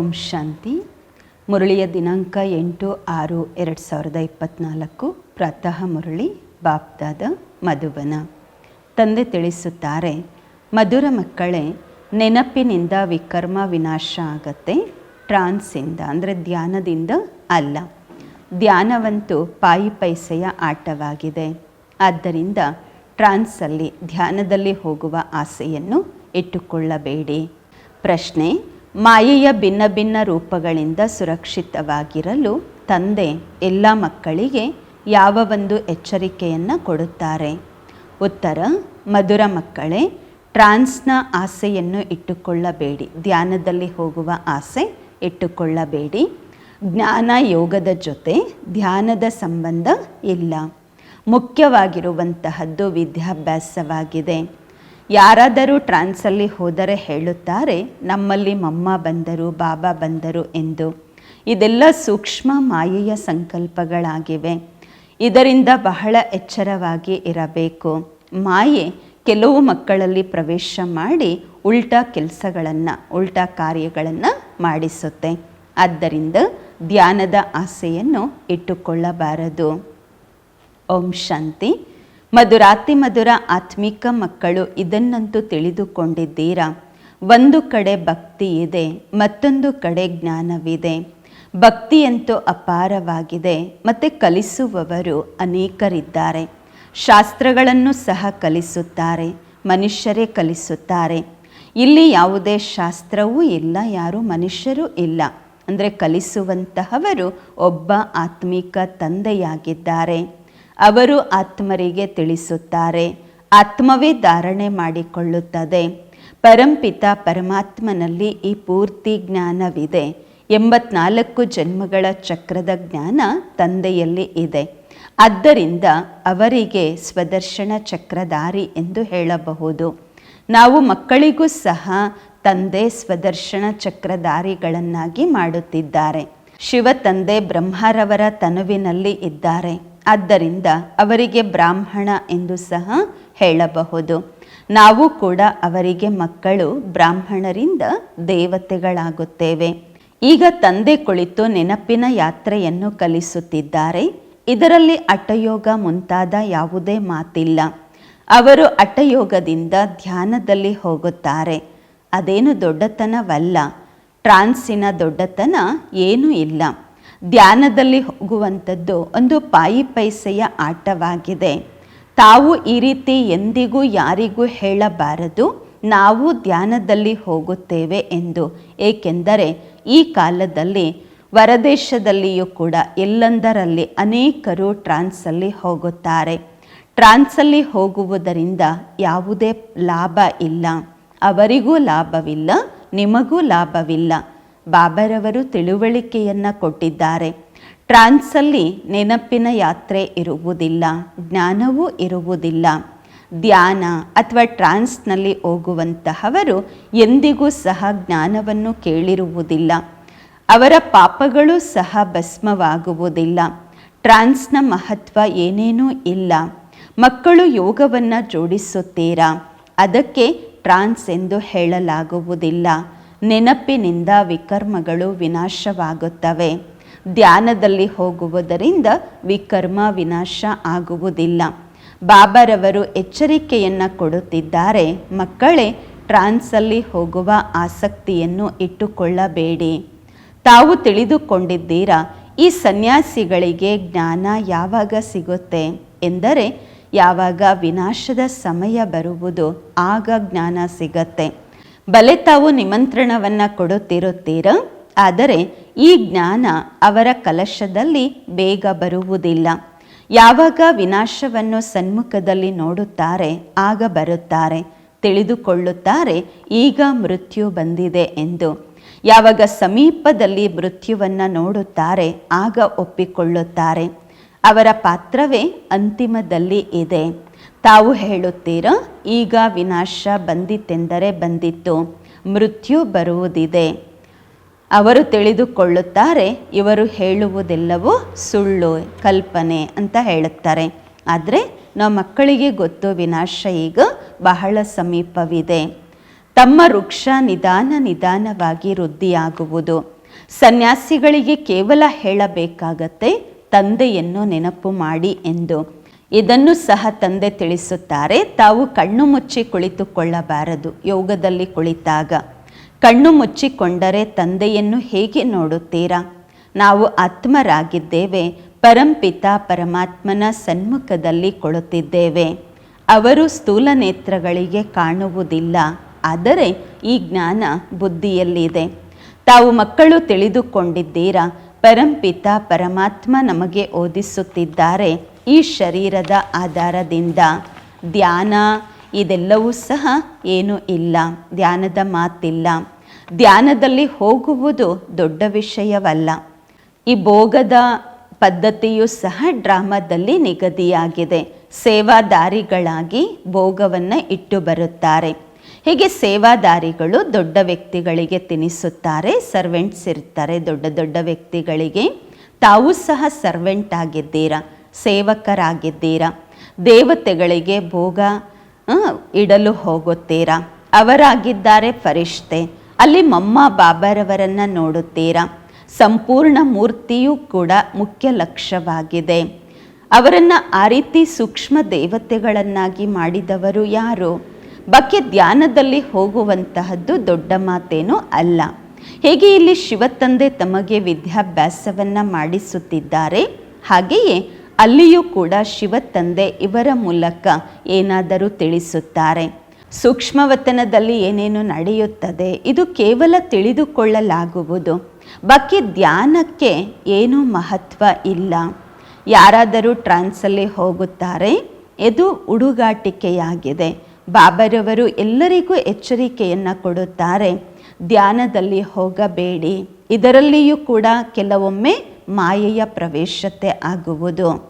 ಓಂ ಶಾಂತಿ. ಮುರಳಿಯ ದಿನಾಂಕ ಎಂಟು ಆರು ಎರಡು ಸಾವಿರದ ಇಪ್ಪತ್ತ್ನಾಲ್ಕು ಪ್ರಾತಃ ಮುರಳಿ, ಬಾಪ್ದಾದ ಮಧುಬನ ತಂದೆ ತಿಳಿಸುತ್ತಾರೆ, ಮಧುರ ಮಕ್ಕಳೇ, ನೆನಪಿನಿಂದ ವಿಕರ್ಮ ವಿನಾಶ ಆಗತ್ತೆ. ಟ್ರಾನ್ಸಿಂದ ಅಂದರೆ ಧ್ಯಾನದಿಂದ ಅಲ್ಲ. ಧ್ಯಾನವಂತೂ ಪಾಯಿ ಪೈಸೆಯ ಆಟವಾಗಿದೆ. ಆದ್ದರಿಂದ ಟ್ರಾನ್ಸಲ್ಲಿ ಧ್ಯಾನದಲ್ಲಿ ಹೋಗುವ ಆಸೆಯನ್ನು ಇಟ್ಟುಕೊಳ್ಳಬೇಡಿ. ಪ್ರಶ್ನೆ ಮಾಯೆಯ ಭಿನ್ನ ಭಿನ್ನ ರೂಪಗಳಿಂದ ಸುರಕ್ಷಿತವಾಗಿರಲು ತಂದೆ ಎಲ್ಲ ಮಕ್ಕಳಿಗೆ ಯಾವ ಒಂದು ಎಚ್ಚರಿಕೆಯನ್ನು ಕೊಡುತ್ತಾರೆ? ಉತ್ತರ, ಮಧುರ ಮಕ್ಕಳೇ, ಟ್ರಾನ್ಸ್ನ ಆಸೆಯನ್ನು ಇಟ್ಟುಕೊಳ್ಳಬೇಡಿ. ಧ್ಯಾನದಲ್ಲಿ ಹೋಗುವ ಆಸೆ ಇಟ್ಟುಕೊಳ್ಳಬೇಡಿ. ಜ್ಞಾನ ಯೋಗದ ಜೊತೆ ಧ್ಯಾನದ ಸಂಬಂಧ ಇಲ್ಲ. ಮುಖ್ಯವಾಗಿರುವಂತಹದ್ದು ವಿದ್ಯಾಭ್ಯಾಸವಾಗಿದೆ. ಯಾರಾದರೂ ಟ್ರಾನ್ಸಲ್ಲಿ ಹೋದರೆ ಹೇಳುತ್ತಾರೆ, ನಮ್ಮಲ್ಲಿ ಮಮ್ಮ ಬಂದರು, ಬಾಬಾ ಬಂದರು ಎಂದು. ಇದೆಲ್ಲ ಸೂಕ್ಷ್ಮ ಮಾಯೆಯ ಸಂಕಲ್ಪಗಳಾಗಿವೆ. ಇದರಿಂದ ಬಹಳ ಎಚ್ಚರವಾಗಿ ಇರಬೇಕು. ಮಾಯೆ ಕೆಲವು ಮಕ್ಕಳಲ್ಲಿ ಪ್ರವೇಶ ಮಾಡಿ ಉಲ್ಟಾ ಕೆಲಸಗಳನ್ನು, ಉಲ್ಟಾ ಕಾರ್ಯಗಳನ್ನು ಮಾಡಿಸುತ್ತೆ. ಆದ್ದರಿಂದ ಧ್ಯಾನದ ಆಸೆಯನ್ನು ಇಟ್ಟುಕೊಳ್ಳಬಾರದು. ಓಂ ಶಾಂತಿ. ಮಧುರಾತಿ ಮಧುರ ಆತ್ಮಿಕ ಮಕ್ಕಳು ಇದನ್ನಂತೂ ತಿಳಿದುಕೊಂಡಿದ್ದೀರಾ? ಒಂದು ಕಡೆ ಭಕ್ತಿ ಇದೆ, ಮತ್ತೊಂದು ಕಡೆ ಜ್ಞಾನವಿದೆ. ಭಕ್ತಿಯಂತೂ ಅಪಾರವಾಗಿದೆ, ಮತ್ತು ಕಲಿಸುವವರು ಅನೇಕರಿದ್ದಾರೆ. ಶಾಸ್ತ್ರಗಳನ್ನು ಸಹ ಕಲಿಸುತ್ತಾರೆ, ಮನುಷ್ಯರೇ ಕಲಿಸುತ್ತಾರೆ. ಇಲ್ಲಿ ಯಾವುದೇ ಶಾಸ್ತ್ರವೂ ಇಲ್ಲ, ಯಾರು ಮನುಷ್ಯರೂ ಇಲ್ಲ. ಅಂದರೆ ಕಲಿಸುವಂತಹವರು ಒಬ್ಬ ಆತ್ಮಿಕ ತಂದೆಯಾಗಿದ್ದಾರೆ. ಅವರು ಆತ್ಮರಿಗೆ ತಿಳಿಸುತ್ತಾರೆ. ಆತ್ಮವೇ ಧಾರಣೆ ಮಾಡಿಕೊಳ್ಳುತ್ತದೆ. ಪರಂಪಿತ ಪರಮಾತ್ಮನಲ್ಲಿ ಈ ಪೂರ್ತಿ ಜ್ಞಾನವಿದೆ. ಎಂಬತ್ನಾಲ್ಕು ಜನ್ಮಗಳ ಚಕ್ರದ ಜ್ಞಾನ ತಂದೆಯಲ್ಲಿ ಇದೆ. ಆದ್ದರಿಂದ ಅವರಿಗೆ ಸ್ವದರ್ಶನ ಚಕ್ರಧಾರಿ ಎಂದು ಹೇಳಬಹುದು. ನಾವು ಮಕ್ಕಳಿಗೂ ಸಹ ತಂದೆ ಸ್ವದರ್ಶನ ಚಕ್ರಧಾರಿಗಳನ್ನಾಗಿ ಮಾಡುತ್ತಿದ್ದಾರೆ. ಶಿವ ತಂದೆ ಬ್ರಹ್ಮರವರ ತನುವಿನಲ್ಲಿ ಇದ್ದಾರೆ. ಆದ್ದರಿಂದ ಅವರಿಗೆ ಬ್ರಾಹ್ಮಣ ಎಂದು ಸಹ ಹೇಳಬಹುದು. ನಾವು ಕೂಡ ಅವರಿಗೆ ಮಕ್ಕಳು ಬ್ರಾಹ್ಮಣರಿಂದ ದೇವತೆಗಳಾಗುತ್ತೇವೆ. ಈಗ ತಂದೆ ಕುಳಿತು ನೆನಪಿನ ಯಾತ್ರೆಯನ್ನು ಕಲಿಸುತ್ತಿದ್ದಾರೆ. ಇದರಲ್ಲಿ ಅಟಯೋಗ ಮುಂತಾದ ಯಾವುದೇ ಮಾತಿಲ್ಲ. ಅವರು ಅಟಯೋಗದಿಂದ ಧ್ಯಾನದಲ್ಲಿ ಹೋಗುತ್ತಾರೆ. ಅದೇನು ದೊಡ್ಡತನವಲ್ಲ. ಟ್ರಾನ್ಸಿನ ದೊಡ್ಡತನ ಏನೂ ಇಲ್ಲ. ಧ್ಯಾನದಲ್ಲಿ ಹೋಗುವಂಥದ್ದು ಒಂದು ಪಾಯಿ ಪೈಸೆಯ ಆಟವಾಗಿದೆ. ತಾವು ಈ ರೀತಿ ಎಂದಿಗೂ ಯಾರಿಗೂ ಹೇಳಬಾರದು. ನಾವು ಧ್ಯಾನದಲ್ಲಿ ಹೋಗುತ್ತೇವೆ ಎಂದು. ಏಕೆಂದರೆ ಈ ಕಾಲದಲ್ಲಿ ಹೊರದೇಶದಲ್ಲಿಯೂ ಕೂಡ ಎಲ್ಲಂದರಲ್ಲಿ ಅನೇಕರು ಟ್ರಾನ್ಸಲ್ಲಿ ಹೋಗುತ್ತಾರೆ. ಟ್ರಾನ್ಸಲ್ಲಿ ಹೋಗುವುದರಿಂದ ಯಾವುದೇ ಲಾಭ ಇಲ್ಲ. ಅವರಿಗೂ ಲಾಭವಿಲ್ಲ, ನಿಮಗೂ ಲಾಭವಿಲ್ಲ. ಬಾಬರವರು ತಿಳುವಳಿಕೆಯನ್ನು ಕೊಟ್ಟಿದ್ದಾರೆ. ಟ್ರಾನ್ಸಲ್ಲಿ ನೆನಪಿನ ಯಾತ್ರೆ ಇರುವುದಿಲ್ಲ, ಜ್ಞಾನವೂ ಇರುವುದಿಲ್ಲ. ಧ್ಯಾನ ಅಥವಾ ಟ್ರಾನ್ಸ್ನಲ್ಲಿ ಹೋಗುವಂತಹವರು ಎಂದಿಗೂ ಸಹ ಜ್ಞಾನವನ್ನು ಕೇಳಿರುವುದಿಲ್ಲ. ಅವರ ಪಾಪಗಳು ಸಹ ಭಸ್ಮವಾಗುವುದಿಲ್ಲ. ಟ್ರಾನ್ಸ್ನ ಮಹತ್ವ ಏನೇನೂ ಇಲ್ಲ. ಮಕ್ಕಳು ಯೋಗವನ್ನು ಜೋಡಿಸುತ್ತೀರಾ? ಅದಕ್ಕೆ ಟ್ರಾನ್ಸ್ ಎಂದು ಹೇಳಲಾಗುವುದಿಲ್ಲ. ನೆನಪಿನಿಂದ ವಿಕರ್ಮಗಳು ವಿನಾಶವಾಗುತ್ತವೆ. ಧ್ಯಾನದಲ್ಲಿ ಹೋಗುವುದರಿಂದ ವಿಕರ್ಮ ವಿನಾಶ ಆಗುವುದಿಲ್ಲ. ಬಾಬರವರು ಎಚ್ಚರಿಕೆಯನ್ನು ಕೊಡುತ್ತಿದ್ದಾರೆ. ಮಕ್ಕಳೇ, ಟ್ರಾನ್ಸಲ್ಲಿ ಹೋಗುವ ಆಸಕ್ತಿಯನ್ನು ಇಟ್ಟುಕೊಳ್ಳಬೇಡಿ. ತಾವು ತಿಳಿದುಕೊಂಡಿದ್ದೀರಾ, ಈ ಸನ್ಯಾಸಿಗಳಿಗೆ ಜ್ಞಾನ ಯಾವಾಗ ಸಿಗುತ್ತೆ? ಎಂದರೆ, ಯಾವಾಗ ವಿನಾಶದ ಸಮಯ ಬರುವುದು, ಆಗ ಜ್ಞಾನ ಸಿಗತ್ತೆ. ಬಲೆ ತಾವು ನಿಮಂತ್ರಣವನ್ನು ಕೊಡುತ್ತಿರುತ್ತೀರ? ಆದರೆ ಈ ಜ್ಞಾನ ಅವರ ಕಲಶದಲ್ಲಿ ಬೇಗ ಬರುವುದಿಲ್ಲ. ಯಾವಾಗ ವಿನಾಶವನ್ನು ಸನ್ಮುಖದಲ್ಲಿ ನೋಡುತ್ತಾರೆ, ಆಗ ಬರುತ್ತಾರೆ. ತಿಳಿದುಕೊಳ್ಳುತ್ತಾರೆ, ಈಗ ಮೃತ್ಯು ಬಂದಿದೆ ಎಂದು. ಯಾವಾಗ ಸಮೀಪದಲ್ಲಿ ಮೃತ್ಯುವನ್ನು ನೋಡುತ್ತಾರೆ, ಆಗ ಒಪ್ಪಿಕೊಳ್ಳುತ್ತಾರೆ. ಅವರ ಪಾತ್ರವೇ ಅಂತಿಮದಲ್ಲಿ ಇದೆ. ತಾವು ಹೇಳುತ್ತೀರಾ? ಈಗ ವಿನಾಶ ಬಂದಿತ್ತೆಂದರೆ ಬಂದಿತ್ತು, ಮೃತ್ಯು ಬರುವುದಿದೆ. ಅವರು ತಿಳಿದುಕೊಳ್ಳುತ್ತಾರೆ, ಇವರು ಹೇಳುವುದೆಲ್ಲವೂ ಸುಳ್ಳು ಕಲ್ಪನೆ ಅಂತ ಹೇಳುತ್ತಾರೆ. ಆದರೆ ನಾವು ಮಕ್ಕಳಿಗೆ ಗೊತ್ತು, ವಿನಾಶ ಈಗ ಬಹಳ ಸಮೀಪವಿದೆ. ತಮ್ಮ ವೃಕ್ಷ ನಿಧಾನ ನಿಧಾನವಾಗಿ ವೃದ್ಧಿಯಾಗುವುದು. ಸನ್ಯಾಸಿಗಳಿಗೆ ಕೇವಲ ಹೇಳಬೇಕಾಗತ್ತೆ, ತಂದೆಯನ್ನು ನೆನಪು ಮಾಡಿ ಎಂದು. ಇದನ್ನು ಸಹ ತಂದೆ ತಿಳಿಸುತ್ತಾರೆ. ತಾವು ಕಣ್ಣು ಮುಚ್ಚಿ ಕುಳಿತುಕೊಳ್ಳಬಾರದು. ಯೋಗದಲ್ಲಿ ಕುಳಿತಾಗ. ಕಣ್ಣು ಮುಚ್ಚಿಕೊಂಡರೆ ತಂದೆಯನ್ನು ಹೇಗೆ ನೋಡುತ್ತೀರಾ? ನಾವು ಆತ್ಮರಾಗಿದ್ದೇವೆ. ಪರಂಪಿತ ಪರಮಾತ್ಮನ ಸನ್ಮುಖದಲ್ಲಿ ಕೊಳುತ್ತಿದ್ದೇವೆ ಅವರು ಸ್ಥೂಲ ನೇತ್ರಗಳಿಗೆ ಕಾಣುವುದಿಲ್ಲ. ಆದರೆ ಈ ಜ್ಞಾನ ಬುದ್ಧಿಯಲ್ಲಿದೆ. ತಾವು ಮಕ್ಕಳು ತಿಳಿದುಕೊಂಡಿದ್ದೀರಾ? ಪರಂಪಿತ ಪರಮಾತ್ಮ ನಮಗೆ ಓದಿಸುತ್ತಿದ್ದಾರೆ. ಈ ಶರೀರದ ಆಧಾರದಿಂದ ಧ್ಯಾನ ಇದೆಲ್ಲವೂ ಸಹ ಏನೂ ಇಲ್ಲ, ಧ್ಯಾನದ ಮಾತಿಲ್ಲ. ಧ್ಯಾನದಲ್ಲಿ ಹೋಗುವುದು ದೊಡ್ಡ ವಿಷಯವಲ್ಲ. ಈ ಭೋಗದ ಪದ್ಧತಿಯು ಸಹ ಡ್ರಾಮಾದಲ್ಲಿ ನಿಗದಿಯಾಗಿದೆ. ಸೇವಾದಾರಿಗಳಾಗಿ ಭೋಗವನ್ನು ಇಟ್ಟು ಬರುತ್ತಾರೆ. ಹೀಗೆ ಸೇವಾದಾರಿಗಳು ದೊಡ್ಡ ವ್ಯಕ್ತಿಗಳಿಗೆ ತಿನ್ನಿಸುತ್ತಾರೆ ಸರ್ವೆಂಟ್ಸ್ ಇರ್ತಾರೆ ದೊಡ್ಡ ದೊಡ್ಡ ವ್ಯಕ್ತಿಗಳಿಗೆ. ತಾವು ಸಹ ಸರ್ವೆಂಟ್ ಆಗಿದ್ದೀರಾ? ಸೇವಕರಾಗಿದ್ದೀರಾ? ದೇವತೆಗಳಿಗೆ ಭೋಗ ಇಡಲು ಹೋಗುತ್ತೀರಾ? ಅವರಾಗಿದ್ದಾರೆ ಫರಿಷ್ತೆ. ಅಲ್ಲಿ ಮಮ್ಮ ಬಾಬರವರನ್ನು ನೋಡುತ್ತೀರಾ? ಸಂಪೂರ್ಣ ಮೂರ್ತಿಯೂ ಕೂಡ ಮುಖ್ಯ ಲಕ್ಷ್ಯವಾಗಿದೆ. ಅವರನ್ನು ಆ ರೀತಿ ಸೂಕ್ಷ್ಮ ದೇವತೆಗಳನ್ನಾಗಿ ಮಾಡಿದವರು ಯಾರು? ಬಗ್ಗೆ ಧ್ಯಾನದಲ್ಲಿ ಹೋಗುವಂತಹದ್ದು ದೊಡ್ಡ ಮಾತೇನೂ ಅಲ್ಲ. ಹೇಗೆ ಇಲ್ಲಿ ಶಿವತಂದೆ ತಮಗೆ ವಿದ್ಯಾಭ್ಯಾಸವನ್ನು ಮಾಡಿಸುತ್ತಿದ್ದಾರೆ? ಹಾಗೆಯೇ ಅಲ್ಲಿಯೂ ಕೂಡ ಶಿವ ತಂದೆ ಇವರ ಮೂಲಕ ಏನಾದರೂ ತಿಳಿಸುತ್ತಾರೆ. ಸೂಕ್ಷ್ಮವತನದಲ್ಲಿ ಏನೇನು ನಡೆಯುತ್ತದೆ, ಇದು ಕೇವಲ ತಿಳಿದುಕೊಳ್ಳಲಾಗುವುದು. ಬಾಕಿ ಧ್ಯಾನಕ್ಕೆ ಏನೂ ಮಹತ್ವ ಇಲ್ಲ. ಯಾರಾದರೂ ಟ್ರಾನ್ಸಲ್ಲಿ ಹೋಗುತ್ತಾರೆ ಇದು ಉಡುಗಾಟಿಕೆಯಾಗಿದೆ. ಬಾಬರವರು ಎಲ್ಲರಿಗೂ ಎಚ್ಚರಿಕೆಯನ್ನು ಕೊಡುತ್ತಾರೆ, ಧ್ಯಾನದಲ್ಲಿ ಹೋಗಬೇಡಿ. ಇದರಲ್ಲಿಯೂ ಕೂಡ ಕೆಲವೊಮ್ಮೆ ಮಾಯೆಯ ಪ್ರವೇಶತೆ ಆಗುವುದು.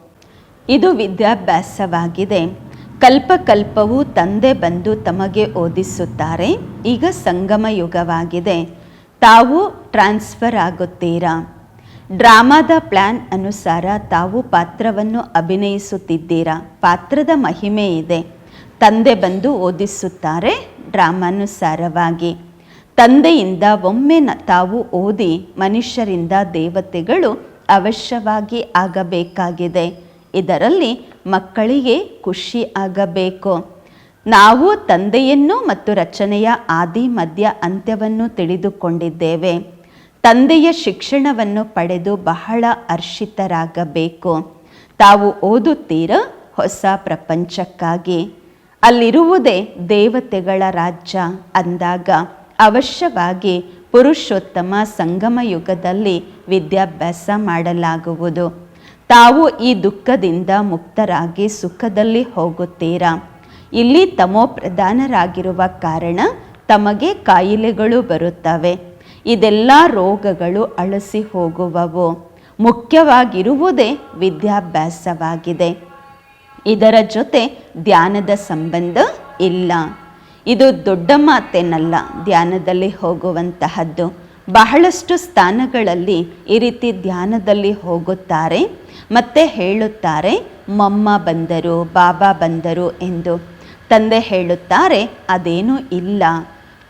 ಇದು ವಿದ್ಯಾಭ್ಯಾಸವಾಗಿದೆ. ಕಲ್ಪಕಲ್ಪವು ತಂದೆ ಬಂದು ತಮಗೆ ಓದಿಸುತ್ತಾರೆ. ಈಗ ಸಂಗಮ ಯುಗವಾಗಿದೆ ತಾವು ಟ್ರಾನ್ಸ್ಫರ್ ಆಗುತ್ತೀರಾ? ಡ್ರಾಮಾದ ಪ್ಲ್ಯಾನ್ ಅನುಸಾರ ತಾವು ಪಾತ್ರವನ್ನು ಅಭಿನಯಿಸುತ್ತಿದ್ದೀರಾ? ಪಾತ್ರದ ಮಹಿಮೆ ಇದೆ. ತಂದೆ ಬಂದು ಓದಿಸುತ್ತಾರೆ ಡ್ರಾಮಾನುಸಾರವಾಗಿ. ತಂದೆಯಿಂದ ಒಮ್ಮೆ ತಾವು ಓದಿ ಮನುಷ್ಯರಿಂದ ದೇವತೆಗಳು ಅವಶ್ಯವಾಗಿ ಆಗಬೇಕಾಗಿದೆ. ಇದರಲ್ಲಿ ಮಕ್ಕಳಿಗೆ ಖುಷಿ ಆಗಬೇಕು. ನಾವು ತಂದೆಯನ್ನು ಮತ್ತು ರಚನೆಯ ಆದಿ, ಮಧ್ಯ ಅಂತ್ಯವನ್ನು ತಿಳಿದುಕೊಂಡಿದ್ದೇವೆ. ತಂದೆಯ ಶಿಕ್ಷಣವನ್ನು ಪಡೆದು ಬಹಳ ಹರ್ಷಿತರಾಗಬೇಕು. ತಾವು ಓದುತ್ತೀರ ಹೊಸ ಪ್ರಪಂಚಕ್ಕಾಗಿ? ಅಲ್ಲಿರುವುದೇ ದೇವತೆಗಳ ರಾಜ್ಯ ಅಂದಾಗ. ಅವಶ್ಯವಾಗಿ ಪುರುಷೋತ್ತಮ ಸಂಗಮ ಯುಗದಲ್ಲಿ ವಿದ್ಯಾಭ್ಯಾಸ ಮಾಡಲಾಗುವುದು. ತಾವು ಈ ದುಃಖದಿಂದ ಮುಕ್ತರಾಗಿ ಸುಖದಲ್ಲಿ ಹೋಗುತ್ತೀರಾ? ಇಲ್ಲಿ ತಮೋ ಪ್ರಧಾನರಾಗಿರುವ ಕಾರಣ ತಮಗೆ ಕಾಯಿಲೆಗಳು ಬರುತ್ತವೆ. ಇದೆಲ್ಲ ರೋಗಗಳು ಅಳಸಿ ಹೋಗುವವು. ಮುಖ್ಯವಾಗಿರುವುದೇ ವಿದ್ಯಾಭ್ಯಾಸವಾಗಿದೆ. ಇದರ ಜೊತೆ ಧ್ಯಾನದ ಸಂಬಂಧ ಇಲ್ಲ. ಇದು ದೊಡ್ಡ ಮಾತೇನಲ್ಲ, ಧ್ಯಾನದಲ್ಲಿ ಹೋಗುವಂತಹದ್ದು. ಬಹಳಷ್ಟು ಸ್ಥಾನಗಳಲ್ಲಿ ಈ ರೀತಿ ಧ್ಯಾನದಲ್ಲಿ ಹೋಗುತ್ತಾರೆ. ಮತ್ತೆ ಹೇಳುತ್ತಾರೆ, ಮಮ್ಮ ಬಂದರು, ಬಾಬಾ ಬಂದರು ಎಂದು. ತಂದೆ ಹೇಳುತ್ತಾರೆ, ಅದೇನೂ ಇಲ್ಲ.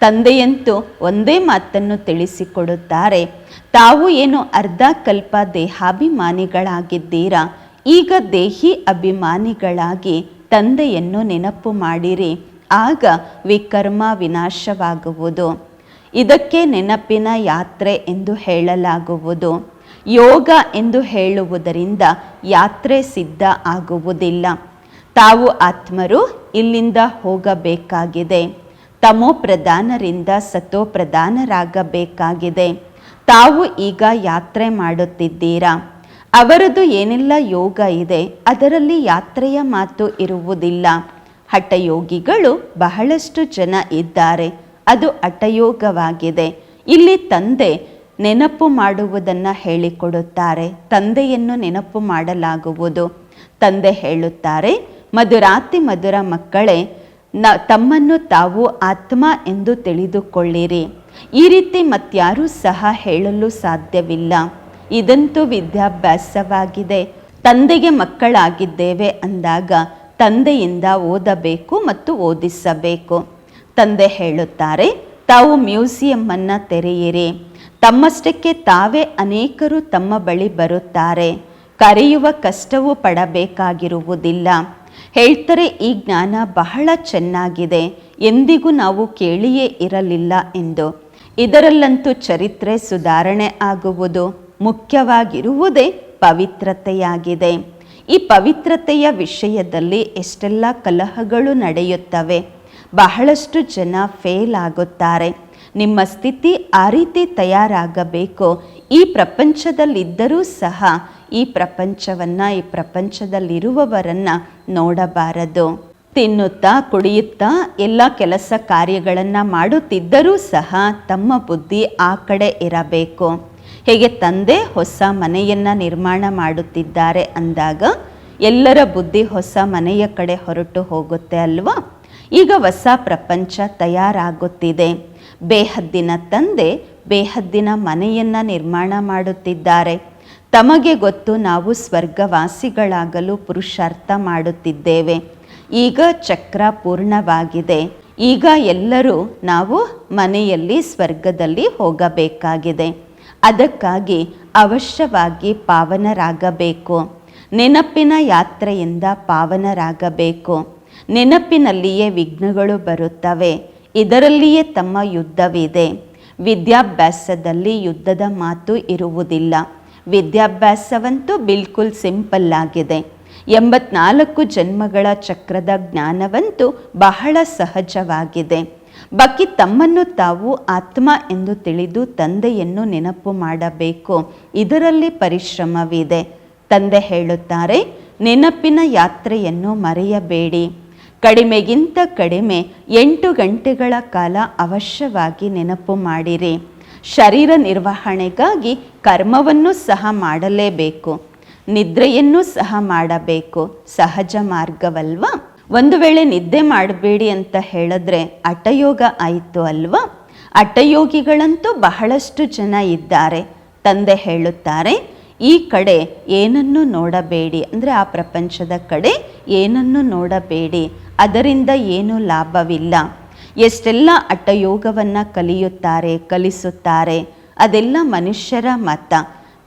ತಂದೆಯಂತೂ ಒಂದೇ ಮಾತನ್ನು ತಿಳಿಸಿಕೊಡುತ್ತಾರೆ. ತಾವು ಏನು ಅರ್ಧ ಕಲ್ಪ ದೇಹಾಭಿಮಾನಿಗಳಾಗಿದ್ದೀರಾ? ಈಗ ದೇಹಿ ಅಭಿಮಾನಿಗಳಾಗಿ ತಂದೆಯನ್ನು ನೆನಪು ಮಾಡಿರಿ. ಆಗ ವಿಕರ್ಮ ವಿನಾಶವಾಗುವುದು. ಇದಕ್ಕೆ ನೆನಪಿನ ಯಾತ್ರೆ ಎಂದು ಹೇಳಲಾಗುವುದು. ಯೋಗ ಎಂದು ಹೇಳುವುದರಿಂದ ಯಾತ್ರೆ ಸಿದ್ಧ ಆಗುವುದಿಲ್ಲ. ತಾವು ಆತ್ಮರು, ಇಲ್ಲಿಂದ ಹೋಗಬೇಕಾಗಿದೆ. ತಮೋ ಪ್ರಧಾನರಿಂದ ಸತೋ ಪ್ರಧಾನರಾಗಬೇಕಾಗಿದೆ. ತಾವು ಈಗ ಯಾತ್ರೆ ಮಾಡುತ್ತಿದ್ದೀರಾ? ಅವರದು ಏನೆಲ್ಲ ಯೋಗ ಇದೆ, ಅದರಲ್ಲಿ ಯಾತ್ರೆಯ ಮಾತು ಇರುವುದಿಲ್ಲ. ಹಠಯೋಗಿಗಳು ಬಹಳಷ್ಟು ಜನ ಇದ್ದಾರೆ. ಅದು ಅಟಯೋಗವಾಗಿದೆ. ಇಲ್ಲಿ ತಂದೆ ನೆನಪು ಮಾಡುವುದನ್ನು ಹೇಳಿಕೊಡುತ್ತಾರೆ. ತಂದೆಯನ್ನು ನೆನಪು ಮಾಡಲಾಗುವುದು. ತಂದೆ ಹೇಳುತ್ತಾರೆ, ಮಧುರಾತಿ ಮಧುರ ಮಕ್ಕಳೇ, ನ, ತಮ್ಮನ್ನು ತಾವು ಆತ್ಮ ಎಂದು ತಿಳಿದುಕೊಳ್ಳಿರಿ. ಈ ರೀತಿ ಮತ್ಯಾರೂ ಸಹ ಹೇಳಲು ಸಾಧ್ಯವಿಲ್ಲ. ಇದಂತೂ ವಿದ್ಯಾಭ್ಯಾಸವಾಗಿದೆ. ತಂದೆಗೆ ಮಕ್ಕಳಾಗಿದ್ದೇವೆ ಅಂದಾಗ ತಂದೆಯಿಂದ ಓದಬೇಕು ಮತ್ತು ಓದಿಸಬೇಕು. ತಂದೆ ಹೇಳುತ್ತಾರೆ, ತಾವು ಮ್ಯೂಸಿಯಂ ತೆರೆಯಿರಿ. ತಮ್ಮಷ್ಟಕ್ಕೆ ತಾವೇ ಅನೇಕರು ತಮ್ಮ ಬಳಿ ಬರುತ್ತಾರೆ. ಕರೆಯುವ ಕಷ್ಟವೂ ಪಡಬೇಕಾಗಿರುವುದಿಲ್ಲ. ಹೇಳ್ತಾರೆ, ಈ ಜ್ಞಾನ ಬಹಳ ಚೆನ್ನಾಗಿದೆ. ಎಂದಿಗೂ ನಾವು ಕೇಳಿಯೇ ಇರಲಿಲ್ಲ ಎಂದು. ಇದರಲ್ಲಂತೂ ಚರಿತ್ರೆ ಸುಧಾರಣೆ ಆಗುವುದು ಮುಖ್ಯವಾಗಿರುವುದೇ ಪವಿತ್ರತೆಯಾಗಿದೆ. ಈ ಪವಿತ್ರತೆಯ ವಿಷಯದಲ್ಲಿ ಎಷ್ಟೆಲ್ಲ ಕಲಹಗಳು ನಡೆಯುತ್ತವೆ. ಬಹಳಷ್ಟು ಜನ ಫೇಲ್ ಆಗುತ್ತಾರೆ. ನಿಮ್ಮ ಸ್ಥಿತಿ ಆ ರೀತಿ ತಯಾರಾಗಬೇಕು. ಈ ಪ್ರಪಂಚದಲ್ಲಿದ್ದರೂ ಸಹ ಈ ಪ್ರಪಂಚವನ್ನು, ಈ ಪ್ರಪಂಚದಲ್ಲಿರುವವರನ್ನು ನೋಡಬಾರದು. ತಿನ್ನುತ್ತಾ, ಕುಡಿಯುತ್ತಾ, ಎಲ್ಲ ಕೆಲಸ ಕಾರ್ಯಗಳನ್ನು ಮಾಡುತ್ತಿದ್ದರೂ ಸಹ ತಮ್ಮ ಬುದ್ಧಿ ಆ ಕಡೆ ಇರಬೇಕು. ಹೇಗೆ ತಂದೆ ಹೊಸ ಮನೆಯನ್ನು ನಿರ್ಮಾಣ ಮಾಡುತ್ತಿದ್ದಾರೆ ಅಂದಾಗ ಎಲ್ಲರ ಬುದ್ಧಿ ಹೊಸ ಮನೆಯ ಕಡೆ ಹೊರಟು ಹೋಗುತ್ತೆ ಅಲ್ವಾ? ಈಗ ಹೊಸ ಪ್ರಪಂಚ ತಯಾರಾಗುತ್ತಿದೆ. ಬೇಹದ್ದಿನ ತಂದೆ ಬೇಹದ್ದಿನ ಮನೆಯನ್ನು ನಿರ್ಮಾಣ ಮಾಡುತ್ತಿದ್ದಾರೆ. ತಮಗೆ ಗೊತ್ತು ನಾವು ಸ್ವರ್ಗವಾಸಿಗಳಾಗಲು ಪುರುಷಾರ್ಥ ಮಾಡುತ್ತಿದ್ದೇವೆ. ಈಗ ಚಕ್ರ ಪೂರ್ಣವಾಗಿದೆ. ಈಗ ಎಲ್ಲರೂ ನಾವು ಮನೆಯಲ್ಲಿ ಸ್ವರ್ಗದಲ್ಲಿ ಹೋಗಬೇಕಾಗಿದೆ. ಅದಕ್ಕಾಗಿ ಅವಶ್ಯವಾಗಿ ಪಾವನರಾಗಬೇಕು. ನೆನಪಿನ ಯಾತ್ರೆಯಿಂದ ಪಾವನರಾಗಬೇಕು. ನೆನಪಿನಲ್ಲಿಯೇ ವಿಘ್ನಗಳು ಬರುತ್ತವೆ. ಇದರಲ್ಲಿಯೇ ತಮ್ಮ ಯುದ್ಧವಿದೆ. ವಿದ್ಯಾಭ್ಯಾಸದಲ್ಲಿ ಯುದ್ಧದ ಮಾತು ಇರುವುದಿಲ್ಲ. ವಿದ್ಯಾಭ್ಯಾಸವಂತೂ ಬಿಲ್ಕುಲ್ ಸಿಂಪಲ್ ಆಗಿದೆ. ಎಂಬತ್ನಾಲ್ಕು ಜನ್ಮಗಳ ಚಕ್ರದ ಜ್ಞಾನವಂತೂ ಬಹಳ ಸಹಜವಾಗಿದೆ. ಬಾಕಿ ತಮ್ಮನ್ನು ತಾವು ಆತ್ಮ ಎಂದು ತಿಳಿದು ತಂದೆಯನ್ನು ನೆನಪು ಮಾಡಬೇಕು. ಇದರಲ್ಲಿ ಪರಿಶ್ರಮವಿದೆ. ತಂದೆ ಹೇಳುತ್ತಾರೆ, ನೆನಪಿನ ಯಾತ್ರೆಯನ್ನು ಮರೆಯಬೇಡಿ. ಕಡಿಮೆಗಿಂತ ಕಡಿಮೆ ಎಂಟು ಗಂಟೆಗಳ ಕಾಲ ಅವಶ್ಯವಾಗಿ ನೆನಪು ಮಾಡಿರಿ. ಶರೀರ ನಿರ್ವಹಣೆಗಾಗಿ ಕರ್ಮವನ್ನು ಸಹ ಮಾಡಲೇಬೇಕು. ನಿದ್ರೆಯನ್ನು ಸಹ ಮಾಡಬೇಕು. ಸಹಜ ಮಾರ್ಗವಲ್ವಾ? ಒಂದು ವೇಳೆ ನಿದ್ದೆ ಮಾಡಬೇಡಿ ಅಂತ ಹೇಳಿದ್ರೆ ಅಟಯೋಗ ಆಯಿತು ಅಲ್ವಾ? ಅಟಯೋಗಿಗಳಂತೂ ಬಹಳಷ್ಟು ಜನ ಇದ್ದಾರೆ. ತಂದೆ ಹೇಳುತ್ತಾರೆ ಈ ಕಡೆ ಏನನ್ನು ನೋಡಬೇಡಿ. ಅಂದರೆ ಆ ಪ್ರಪಂಚದ ಕಡೆ ಏನನ್ನು ನೋಡಬೇಡಿ. ಅದರಿಂದ ಏನೂ ಲಾಭವಿಲ್ಲ. ಎಷ್ಟೆಲ್ಲ ಅಟ್ಟಯೋಗವನ್ನು ಕಲಿಯುತ್ತಾರೆ, ಕಲಿಸುತ್ತಾರೆ, ಅದೆಲ್ಲ ಮನುಷ್ಯರ ಮತ.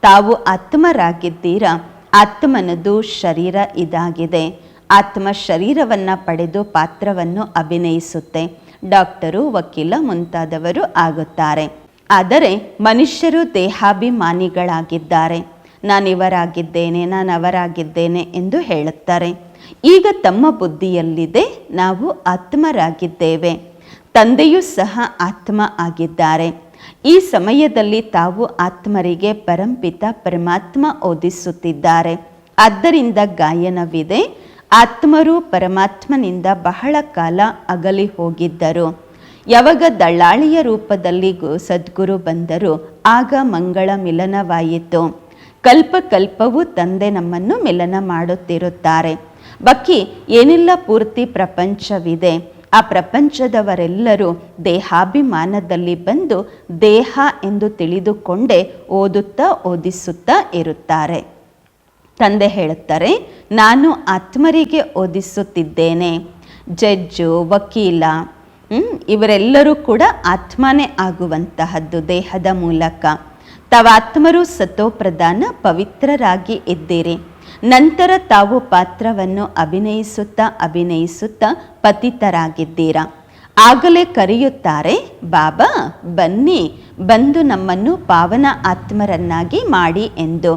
ತಾವು ಆತ್ಮರಾಗಿದ್ದೀರಾ? ಆತ್ಮನದು ಶರೀರ ಇದಾಗಿದೆ. ಆತ್ಮ ಶರೀರವನ್ನು ಪಡೆದು ಪಾತ್ರವನ್ನು ಅಭಿನಯಿಸುತ್ತೆ. ಡಾಕ್ಟರು, ವಕೀಲ ಮುಂತಾದವರು ಆಗುತ್ತಾರೆ. ಆದರೆ ಮನುಷ್ಯರು ದೇಹಾಭಿಮಾನಿಗಳಾಗಿದ್ದಾರೆ. ನಾನಿವರಾಗಿದ್ದೇನೆ ನಾನು ಅವರಾಗಿದ್ದೇನೆ ಎಂದು ಹೇಳುತ್ತಾರೆ. ಈಗ ತಮ್ಮ ಬುದ್ಧಿಯಲ್ಲಿದೆ, ನಾವು ಆತ್ಮರಾಗಿದ್ದೇವೆ. ತಂದೆಯೂ ಸಹ ಆತ್ಮ ಆಗಿದ್ದಾರೆ. ಈ ಸಮಯದಲ್ಲಿ ತಾವು ಆತ್ಮರಿಗೆ ಪರಂಪಿತ ಪರಮಾತ್ಮ ಓದಿಸುತ್ತಿದ್ದಾರೆ. ಆದ್ದರಿಂದ ಗಾಯನವಿದೆ, ಆತ್ಮರು ಪರಮಾತ್ಮನಿಂದ ಬಹಳ ಕಾಲ ಅಗಲಿ ಹೋಗಿದ್ದರು. ಯಾವಾಗ ದಳ್ಳಾಳಿಯ ರೂಪದಲ್ಲಿ ಸದ್ಗುರು ಬಂದರು, ಆಗ ಮಂಗಳ ಮಿಲನವಾಯಿತು. ಕಲ್ಪ ಕಲ್ಪವೂ ತಂದೆ ನಮ್ಮನ್ನು ಮಿಲನ ಮಾಡುತ್ತಿರುತ್ತಾರೆ. ಬಕ್ಕಿ, ಏನೆಲ್ಲ ಪೂರ್ತಿ ಪ್ರಪಂಚವಿದೆ. ಆ ಪ್ರಪಂಚದವರೆಲ್ಲರೂ ದೇಹಾಭಿಮಾನದಲ್ಲಿ ಬಂದು ದೇಹ ಎಂದು ತಿಳಿದುಕೊಂಡೇ ಓದುತ್ತಾ ಓದಿಸುತ್ತಾ ಇರುತ್ತಾರೆ. ತಂದೆ ಹೇಳುತ್ತಾರೆ, ನಾನು ಆತ್ಮರಿಗೆ ಓದಿಸುತ್ತಿದ್ದೇನೆ. ಜಡ್ಜು, ವಕೀಲ ಇವರೆಲ್ಲರೂ ಕೂಡ ಆತ್ಮನೇ ಆಗುವಂತಹದ್ದು ದೇಹದ ಮೂಲಕ. ತಾವಾತ್ಮರು ಸತೋಪ್ರಧಾನ ಪವಿತ್ರರಾಗಿ ಇದ್ದೀರಿ. ನಂತರ ತಾವು ಪಾತ್ರವನ್ನು ಅಭಿನಯಿಸುತ್ತಾ ಅಭಿನಯಿಸುತ್ತಾ ಪತಿತರಾಗಿದ್ದೀರಾ? ಆಗಲೇ ಕರೆಯುತ್ತಾರೆ, ಬಾಬಾ, ಬನ್ನಿ, ಬಂದು ನಮ್ಮನ್ನು ಪಾವನ ಆತ್ಮರನ್ನಾಗಿ ಮಾಡಿ ಎಂದು.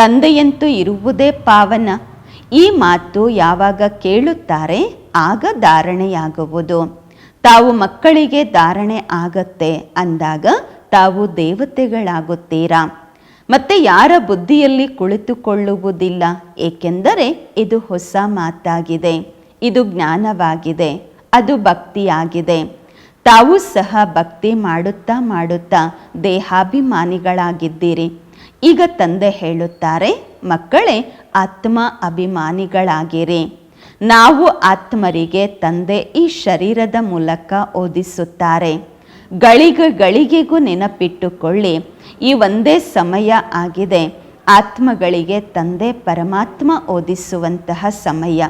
ತಂದೆಯಂತೂ ಇರುವುದೇ ಪಾವನ. ಈ ಮಾತು ಯಾವಾಗ ಕೇಳುತ್ತಾರೆ, ಆಗ ಧಾರಣೆಯಾಗುವುದು. ತಾವು ಮಕ್ಕಳಿಗೆ ಧಾರಣೆ ಆಗತ್ತೆ ಅಂದಾಗ ತಾವು ದೇವತೆಗಳಾಗುತ್ತೀರಾ? ಮತ್ತೆ ಯಾರ ಬುದ್ಧಿಯಲ್ಲಿ ಕುಳಿತುಕೊಳ್ಳುವುದಿಲ್ಲ? ಏಕೆಂದರೆ ಇದು ಹೊಸ ಮಾತಾಗಿದೆ. ಇದು ಜ್ಞಾನವಾಗಿದೆ. ಅದು ಭಕ್ತಿಯಾಗಿದೆ. ತಾವು ಸಹ ಭಕ್ತಿ ಮಾಡುತ್ತಾ ಮಾಡುತ್ತಾ ದೇಹಾಭಿಮಾನಿಗಳಾಗಿದ್ದೀರಿ. ಈಗ ತಂದೆ ಹೇಳುತ್ತಾರೆ, ಮಕ್ಕಳೇ, ಆತ್ಮ ಅಭಿಮಾನಿಗಳಾಗಿರಿ. ನಾವು ಆತ್ಮರಿಗೆ ತಂದೆ ಈ ಶರೀರದ ಮೂಲಕ ಓದಿಸುತ್ತಾರೆ. ಗಳಿಗೆ ಗಳಿಗೆಗೂ ನೆನಪಿಟ್ಟುಕೊಳ್ಳಿ. ಈ ಒಂದೇ ಸಮಯ ಆಗಿದೆ. ಆತ್ಮಗಳಿಗೆ ತಂದೆ ಪರಮಾತ್ಮ ಓದಿಸುವಂತಹ ಸಮಯ.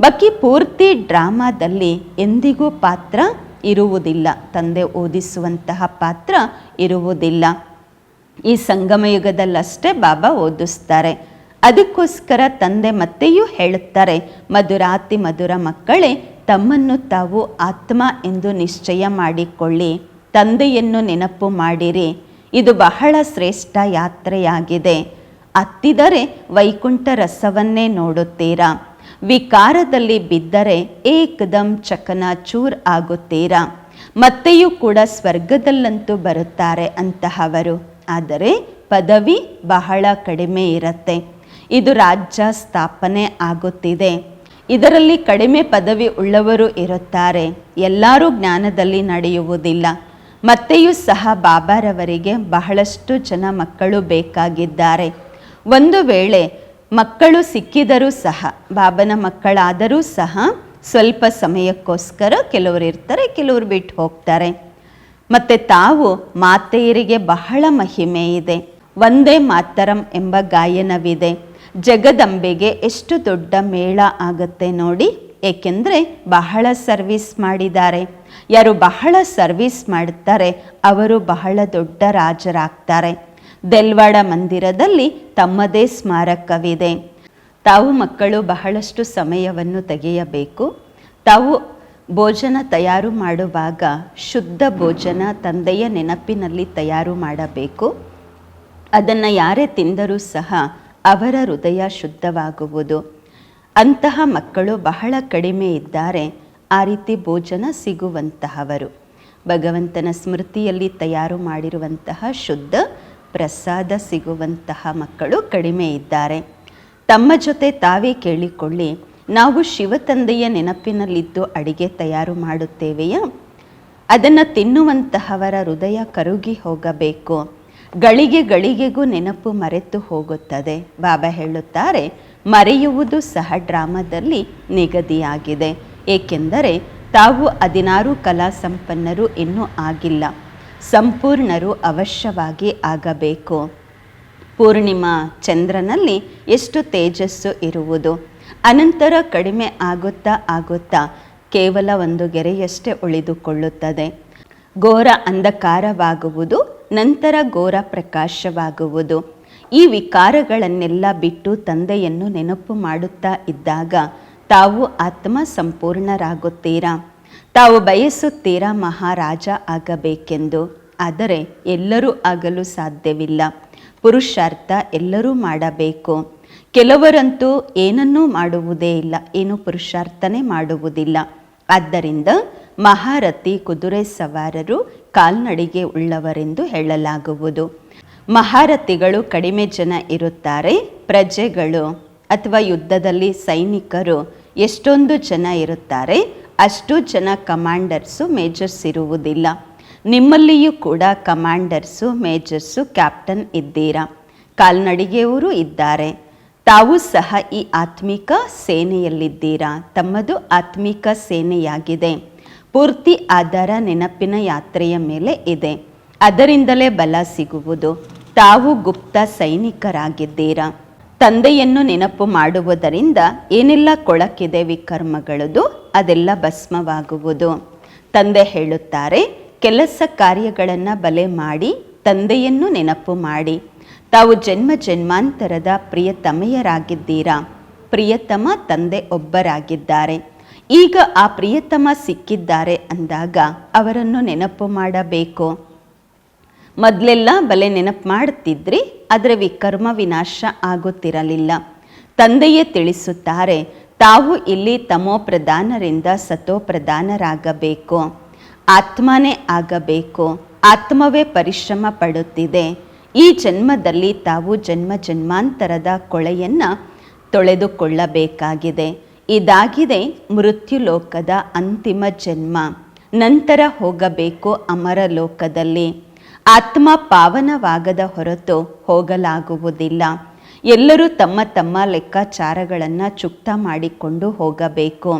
ಬಾಕಿ ಪೂರ್ತಿ ಡ್ರಾಮಾದಲ್ಲಿ ಎಂದಿಗೂ ಪಾತ್ರ ಇರುವುದಿಲ್ಲ. ತಂದೆ ಓದಿಸುವಂತಹ ಪಾತ್ರ ಇರುವುದಿಲ್ಲ. ಈ ಸಂಗಮಯುಗದಲ್ಲಷ್ಟೇ ಬಾಬಾ ಓದಿಸ್ತಾರೆ. ಅದಕ್ಕೋಸ್ಕರ ತಂದೆ ಮತ್ತೆಯೂ ಹೇಳುತ್ತಾರೆ, ಮಧುರಾತಿ ಮಧುರ ಮಕ್ಕಳೇ, ತಮ್ಮನ್ನು ತಾವು ಆತ್ಮ ಎಂದು ನಿಶ್ಚಯ ಮಾಡಿಕೊಳ್ಳಿ. ತಂದೆಯನ್ನು ನೆನಪು ಮಾಡಿರಿ. ಇದು ಬಹಳ ಶ್ರೇಷ್ಠ ಯಾತ್ರೆಯಾಗಿದೆ. ಅತ್ತಿದರೆ ವೈಕುಂಠ ರಸವನ್ನೇ ನೋಡುತ್ತೀರಾ? ವಿಕಾರದಲ್ಲಿ ಬಿದ್ದರೆ ಏಕದಂ ಚಕನ ಚೂರ್ ಆಗುತ್ತೀರಾ? ಮತ್ತೆಯೂ ಕೂಡ ಸ್ವರ್ಗದಲ್ಲಂತೂ ಬರುತ್ತಾರೆ ಅಂತಹವರು. ಆದರೆ ಪದವಿ ಬಹಳ ಕಡಿಮೆ ಇರುತ್ತೆ. ಇದು ರಾಜ್ಯ ಸ್ಥಾಪನೆ ಆಗುತ್ತಿದೆ. ಇದರಲ್ಲಿ ಕಡಿಮೆ ಪದವಿ ಉಳ್ಳವರು ಇರುತ್ತಾರೆ. ಎಲ್ಲರೂ ಜ್ಞಾನದಲ್ಲಿ ನಡೆಯುವುದಿಲ್ಲ. ಮತ್ತೆಯೂ ಸಹ ಬಾಬಾರವರಿಗೆ ಬಹಳಷ್ಟು ಜನ ಮಕ್ಕಳು ಬೇಕಾಗಿದ್ದಾರೆ. ಒಂದು ವೇಳೆ ಮಕ್ಕಳು ಸಿಕ್ಕಿದರೂ ಸಹ, ಬಾಬನ ಮಕ್ಕಳಾದರೂ ಸಹ ಸ್ವಲ್ಪ ಸಮಯಕ್ಕೋಸ್ಕರ ಕೆಲವರು ಇರ್ತಾರೆ, ಕೆಲವರು ಬಿಟ್ಟು ಹೋಗ್ತಾರೆ. ಮತ್ತು ತಾವು ಮಾತೆಯರಿಗೆ ಬಹಳ ಮಹಿಮೆ ಇದೆ. ಒಂದೇ ಮಾತರಂ ಎಂಬ ಗಾಯನವಿದೆ. ಜಗದಂಬೆಗೆ ಎಷ್ಟು ದೊಡ್ಡ ಮೇಳ ಆಗುತ್ತೆ ನೋಡಿ. ಏಕೆಂದರೆ ಬಹಳ ಸರ್ವಿಸ್ ಮಾಡಿದ್ದಾರೆ. ಯಾರು ಬಹಳ ಸರ್ವಿಸ್ ಮಾಡುತ್ತಾರೆ ಅವರು ಬಹಳ ದೊಡ್ಡ ರಾಜರಾಗ್ತಾರೆ. ದೆಲ್ವಾಡ ಮಂದಿರದಲ್ಲಿ ತಮ್ಮದೇ ಸ್ಮಾರಕವಿದೆ. ತಾವು ಮಕ್ಕಳು ಬಹಳಷ್ಟು ಸಮಯವನ್ನು ತೆಗೆಯಬೇಕು. ತಾವು ಭೋಜನ ತಯಾರು ಮಾಡುವಾಗ ಶುದ್ಧ ಭೋಜನ ತಂದೆಯ ನೆನಪಿನಲ್ಲಿ ತಯಾರು ಮಾಡಬೇಕು. ಅದನ್ನು ಯಾರೇ ತಿಂದರೂ ಸಹ ಅವರ ಹೃದಯ ಶುದ್ಧವಾಗುವುದು. ಅಂತಹ ಮಕ್ಕಳು ಬಹಳ ಕಡಿಮೆ ಇದ್ದಾರೆ. ಆ ರೀತಿ ಭೋಜನ ಸಿಗುವಂತಹವರು. ಭಗವಂತನ ಸ್ಮೃತಿಯಲ್ಲಿ ತಯಾರು ಮಾಡಿರುವಂತಹ ಶುದ್ಧ ಪ್ರಸಾದ ಸಿಗುವಂತಹ ಮಕ್ಕಳು ಕಡಿಮೆ ಇದ್ದಾರೆ. ತಮ್ಮ ಜೊತೆ ತಾವೇ ಕೇಳಿಕೊಳ್ಳಿ, ನಾವು ಶಿವತಂದೆಯ ನೆನಪಿನಲ್ಲಿದ್ದು ಅಡಿಗೆ ತಯಾರು ಮಾಡುತ್ತೇವೆಯಾ? ಅದನ್ನು ತಿನ್ನುವಂತಹವರ ಹೃದಯ ಕರುಗಿ ಹೋಗಬೇಕು. ಗಳಿಗೆ ಗಳಿಗೆಗೂ ನೆನಪು ಮರೆತು ಹೋಗುತ್ತದೆ. ಬಾಬಾ ಹೇಳುತ್ತಾರೆ ಮರೆಯುವುದು ಸಹ ಡ್ರಾಮಾದಲ್ಲಿ ನಿಗದಿಯಾಗಿದೆ. ಏಕೆಂದರೆ ತಾವು ಹದಿನಾರು ಕಲಾ ಸಂಪನ್ನರು ಇನ್ನೂ ಆಗಿಲ್ಲ. ಸಂಪೂರ್ಣರು ಅವಶ್ಯವಾಗಿ ಆಗಬೇಕು. ಪೂರ್ಣಿಮಾ ಚಂದ್ರನಲ್ಲಿ ಎಷ್ಟು ತೇಜಸ್ಸು ಇರುವುದು? ಅನಂತರ ಕಡಿಮೆ ಆಗುತ್ತಾ ಆಗುತ್ತಾ ಕೇವಲ ಒಂದು ಗೆರೆಯಷ್ಟೇ ಉಳಿದುಕೊಳ್ಳುತ್ತದೆ. ಘೋರ ಅಂಧಕಾರವಾಗುವುದು, ನಂತರ ಘೋರ ಪ್ರಕಾಶವಾಗುವುದು. ಈ ವಿಕಾರಗಳನ್ನೆಲ್ಲ ಬಿಟ್ಟು ತಂದೆಯನ್ನು ನೆನಪು ಮಾಡುತ್ತಾ ಇದ್ದಾಗ ತಾವು ಆತ್ಮ ಸಂಪೂರ್ಣರಾಗುತ್ತೀರಾ ತಾವು ಬಯಸುತ್ತೀರಾ ಮಹಾರಾಜ ಆಗಬೇಕೆಂದು? ಆದರೆ ಎಲ್ಲರೂ ಆಗಲು ಸಾಧ್ಯವಿಲ್ಲ. ಪುರುಷಾರ್ಥ ಎಲ್ಲರೂ ಮಾಡಬೇಕು. ಕೆಲವರಂತೂ ಏನನ್ನೂ ಮಾಡುವುದೇ ಇಲ್ಲ, ಏನು ಪುರುಷಾರ್ಥನೇ ಮಾಡುವುದಿಲ್ಲ. ಆದ್ದರಿಂದ ಮಹಾರಥಿ ಕುದುರೆ ಸವಾರರು ಕಾಲ್ನಡಿಗೆ ಉಳ್ಳವರೆಂದು ಹೇಳಲಾಗುವುದು. ಮಹಾರಥಿಗಳು ಕಡಿಮೆ ಜನ ಇರುತ್ತಾರೆ. ಪ್ರಜೆಗಳು ಅಥವಾ ಯುದ್ಧದಲ್ಲಿ ಸೈನಿಕರು ಎಷ್ಟೊಂದು ಜನ ಇರುತ್ತಾರೆ. ಅಷ್ಟು ಜನ ಕಮಾಂಡರ್ಸು, ಮೇಜರ್ಸ್ ಇರುವುದಿಲ್ಲ. ನಿಮ್ಮಲ್ಲಿಯೂ ಕೂಡ ಕಮಾಂಡರ್ಸು, ಮೇಜರ್ಸು, ಕ್ಯಾಪ್ಟನ್ ಇದ್ದೀರಾ? ಕಾಲ್ನಡಿಗೆಯವರು ಇದ್ದಾರೆ. ತಾವು ಸಹ ಈ ಆತ್ಮಿಕ ಸೇನೆಯಲ್ಲಿದ್ದೀರಾ? ತಮ್ಮದು ಆತ್ಮಿಕ ಸೇನೆಯಾಗಿದೆ. ಪೂರ್ತಿ ಆಧಾರ ನೆನಪಿನ ಯಾತ್ರೆಯ ಮೇಲೆ ಇದೆ. ಅದರಿಂದಲೇ ಬಲ ಸಿಗುವುದು. ತಾವು ಗುಪ್ತ ಸೈನಿಕರಾಗಿದ್ದೀರಾ? ತಂದೆಯನ್ನು ನೆನಪು ಮಾಡುವುದರಿಂದ ಏನೆಲ್ಲ ಕೊಳಕಿದೆ ವಿಕರ್ಮಗಳದು? ಅದೆಲ್ಲ ಭಸ್ಮವಾಗುವುದು. ತಂದೆ ಹೇಳುತ್ತಾರೆ, ಕೆಲಸ ಕಾರ್ಯಗಳನ್ನು ಬಲೆ ಮಾಡಿ, ತಂದೆಯನ್ನು ನೆನಪು ಮಾಡಿ. ತಾವು ಜನ್ಮ ಜನ್ಮಾಂತರದ ಪ್ರಿಯತಮೆಯರಾಗಿದ್ದೀರಾ? ಪ್ರಿಯತಮ ತಂದೆ ಒಬ್ಬರಾಗಿದ್ದಾರೆ. ಈಗ ಆ ಪ್ರಿಯತಮ ಸಿಕ್ಕಿದ್ದಾರೆ ಅಂದಾಗ ಅವರನ್ನು ನೆನಪು ಮಾಡಬೇಕು. ಮೊದಲೆಲ್ಲ ಬಲೆ ನೆನಪು ಮಾಡುತ್ತಿದ್ರಿ ಆದರೆ ವಿಕರ್ಮ ವಿನಾಶ ಆಗುತ್ತಿರಲಿಲ್ಲ. ತಂದೆಯೇ ತಿಳಿಸುತ್ತಾರೆ, ತಾವು ಇಲ್ಲಿ ತಮೋ ಪ್ರಧಾನರಿಂದ ಸತೋ ಪ್ರಧಾನರಾಗಬೇಕು. ಆತ್ಮನೇ ಆಗಬೇಕು, ಆತ್ಮವೇ ಪರಿಶ್ರಮ ಪಡುತ್ತಿದೆ. ಈ ಜನ್ಮದಲ್ಲಿ ತಾವು ಜನ್ಮ ಜನ್ಮಾಂತರದ ಕೊಳೆಯನ್ನು ತೊಳೆದುಕೊಳ್ಳಬೇಕಾಗಿದೆ. ಇದಾಗಿದೆ ಮೃತ್ಯು ಲೋಕದ ಅಂತಿಮ ಜನ್ಮ. ನಂತರ ಹೋಗಬೇಕು ಅಮರ ಲೋಕದಲ್ಲಿ. ಆತ್ಮ ಪಾವನವಾಗದ ಹೊರತು ಹೋಗಲಾಗುವುದಿಲ್ಲ. ಎಲ್ಲರೂ ತಮ್ಮ ತಮ್ಮ ಲೆಕ್ಕಾಚಾರಗಳನ್ನು ಚುಕ್ತ ಮಾಡಿಕೊಂಡು ಹೋಗಬೇಕು.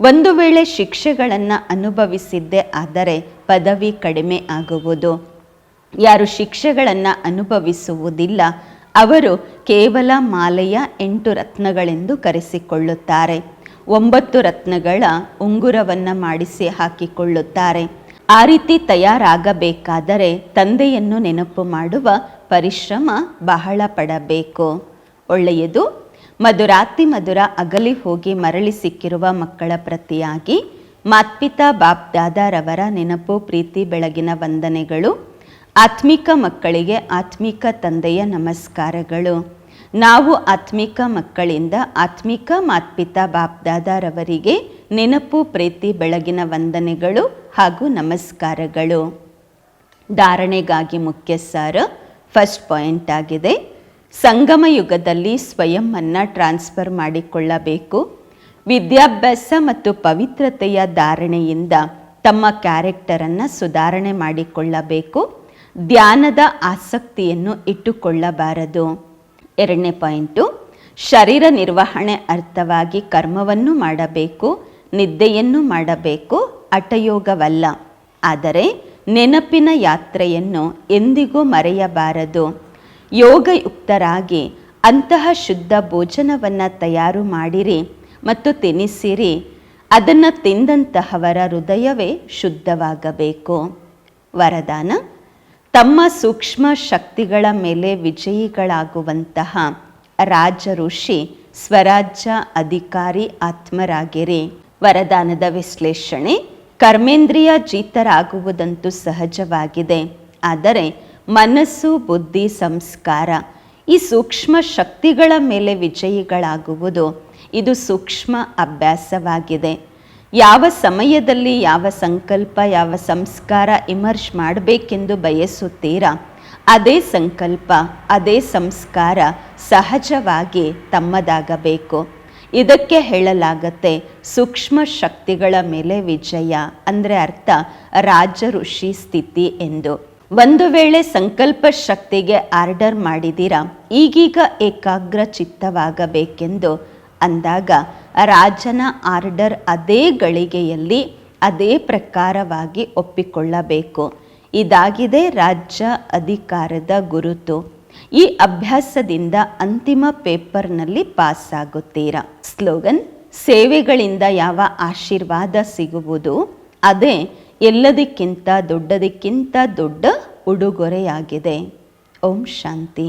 ಒಂದು ವೇಳೆ ಶಿಕ್ಷೆಗಳನ್ನು ಅನುಭವಿಸಿದ್ದೇ ಆದರೆ ಪದವಿ ಕಡಿಮೆ ಆಗುವುದು. ಯಾರು ಶಿಕ್ಷೆಗಳನ್ನು ಅನುಭವಿಸುವುದಿಲ್ಲ, ಅವರು ಕೇವಲ ಮಾಲೆಯ ಎಂಟು ರತ್ನಗಳೆಂದು ಕರೆಸಿಕೊಳ್ಳುತ್ತಾರೆ. ಒಂಬತ್ತು ರತ್ನಗಳ ಉಂಗುರವನ್ನು ಮಾಡಿಸಿ ಹಾಕಿಕೊಳ್ಳುತ್ತಾರೆ. ಆ ರೀತಿ ತಯಾರಾಗಬೇಕಾದರೆ ತಂದೆಯನ್ನು ನೆನಪು ಮಾಡುವ ಪರಿಶ್ರಮ ಬಹಳ ಪಡಬೇಕು. ಒಳ್ಳೆಯದು, ಮಧುರಾತಿ ಮಧುರ ಅಗಲಿ ಹೋಗಿ ಮರಳಿ ಸಿಕ್ಕಿರುವ ಮಕ್ಕಳ ಪ್ರತಿಯಾಗಿ ಮಾತ್ಪಿತಾ ಬಾಪ್ ದಾದಾರವರ ನೆನಪು, ಪ್ರೀತಿ, ಬೆಳಗಿನ ವಂದನೆಗಳು, ಆತ್ಮಿಕ ಮಕ್ಕಳಿಗೆ ಆತ್ಮಿಕ ತಂದೆಯ ನಮಸ್ಕಾರಗಳು. ನಾವು ಆತ್ಮಿಕ ಮಕ್ಕಳಿಂದ ಆತ್ಮಿಕ ಮಾತ್ಪಿತಾ ಬಾಪ್ದಾದಾರವರಿಗೆ ನೆನಪು, ಪ್ರೀತಿ, ಬೆಳಗಿನ ವಂದನೆಗಳು ಹಾಗೂ ನಮಸ್ಕಾರಗಳು. ಧಾರಣೆಗಾಗಿ ಮುಖ್ಯ ಸಾರ ಫಸ್ಟ್ ಪಾಯಿಂಟ್ ಆಗಿದೆ. ಸಂಗಮ ಯುಗದಲ್ಲಿ ಸ್ವಯಂವನ್ನು ಟ್ರಾನ್ಸ್ಫರ್ ಮಾಡಿಕೊಳ್ಳಬೇಕು. ವಿದ್ಯಾಭ್ಯಾಸ ಮತ್ತು ಪವಿತ್ರತೆಯ ಧಾರಣೆಯಿಂದ ತಮ್ಮ ಕ್ಯಾರೆಕ್ಟರನ್ನು ಸುಧಾರಣೆ ಮಾಡಿಕೊಳ್ಳಬೇಕು. ಧ್ಯಾನದ ಆಸಕ್ತಿಯನ್ನು ಇಟ್ಟುಕೊಳ್ಳಬಾರದು. ಎರಡನೇ ಪಾಯಿಂಟು, ಶರೀರ ನಿರ್ವಹಣೆ ಅರ್ಥವಾಗಿ ಕರ್ಮವನ್ನು ಮಾಡಬೇಕು, ನಿದ್ದೆಯನ್ನು ಮಾಡಬೇಕು ಅಟಯೋಗವಲ್ಲ ಆದರೆ ನೆನಪಿನ ಯಾತ್ರೆಯನ್ನು ಎಂದಿಗೂ ಮರೆಯಬಾರದು. ಯೋಗಯುಕ್ತರಾಗಿ ಅಂತಹ ಶುದ್ಧ ಭೋಜನವನ್ನು ತಯಾರು ಮಾಡಿರಿ ಮತ್ತು ತಿನ್ನಿಸಿರಿ ಅದನ್ನು ತಿಂದಂತಹವರ ಹೃದಯವೇ ಶುದ್ಧವಾಗಬೇಕು. ವರದಾನ ತಮ್ಮ ಸೂಕ್ಷ್ಮ ಶಕ್ತಿಗಳ ಮೇಲೆ ವಿಜಯಿಗಳಾಗುವಂತಹ ರಾಜ ಋಷಿ ಸ್ವರಾಜ್ಯ ಅಧಿಕಾರಿ ಆತ್ಮರಾಗಿರಿ. ವರದಾನದ ವಿಶ್ಲೇಷಣೆ, ಕರ್ಮೇಂದ್ರಿಯ ಜೀತರಾಗುವುದಂತೂ ಸಹಜವಾಗಿದೆ. ಆದರೆ ಮನಸ್ಸು, ಬುದ್ಧಿ, ಸಂಸ್ಕಾರ ಈ ಸೂಕ್ಷ್ಮ ಶಕ್ತಿಗಳ ಮೇಲೆ ವಿಜಯಿಗಳಾಗುವುದು ಇದು ಸೂಕ್ಷ್ಮ ಅಭ್ಯಾಸವಾಗಿದೆ. ಯಾವ ಸಮಯದಲ್ಲಿ ಯಾವ ಸಂಕಲ್ಪ, ಯಾವ ಸಂಸ್ಕಾರ ಇಮರ್ಜ್ ಮಾಡಬೇಕೆಂದು ಬಯಸುತ್ತೀರಾ? ಅದೇ ಸಂಕಲ್ಪ, ಅದೇ ಸಂಸ್ಕಾರ ಸಹಜವಾಗಿ ತಮ್ಮದಾಗಬೇಕು. ಇದಕ್ಕೆ ಹೇಳಲಾಗತ್ತೆ ಸೂಕ್ಷ್ಮ ಶಕ್ತಿಗಳ ಮೇಲೆ ವಿಜಯ, ಅಂದರೆ ಅರ್ಥ ರಾಜ ಋಷಿ ಸ್ಥಿತಿ ಎಂದು. ಒಂದು ವೇಳೆ ಸಂಕಲ್ಪ ಶಕ್ತಿಗೆ ಆರ್ಡರ್ ಮಾಡಿದಿರ ಈಗೀಗ ಏಕಾಗ್ರ ಚಿತ್ತವಾಗಬೇಕೆಂದು ಅಂದಾಗ ರಾಜನ ಆರ್ಡರ್ ಅದೇ ಗಳಿಗೆಯಲ್ಲಿ ಅದೇ ಪ್ರಕಾರವಾಗಿ ಒಪ್ಪಿಕೊಳ್ಳಬೇಕು. ಇದಾಗಿದೆ ರಾಜ್ಯ ಅಧಿಕಾರದ ಗುರುತು. ಈ ಅಭ್ಯಾಸದಿಂದ ಅಂತಿಮ ಪೇಪರ್ನಲ್ಲಿ ಪಾಸ್ ಆಗುತ್ತೀರಾ ಸ್ಲೋಗನ್, ಸೇವೆಗಳಿಂದ ಯಾವ ಆಶೀರ್ವಾದ ಸಿಗುವುದು? ಅದೇ ಎಲ್ಲದಕ್ಕಿಂತ ದೊಡ್ಡದಕ್ಕಿಂತ ದೊಡ್ಡ ಉಡುಗೊರೆಯಾಗಿದೆ. ಓಂ ಶಾಂತಿ.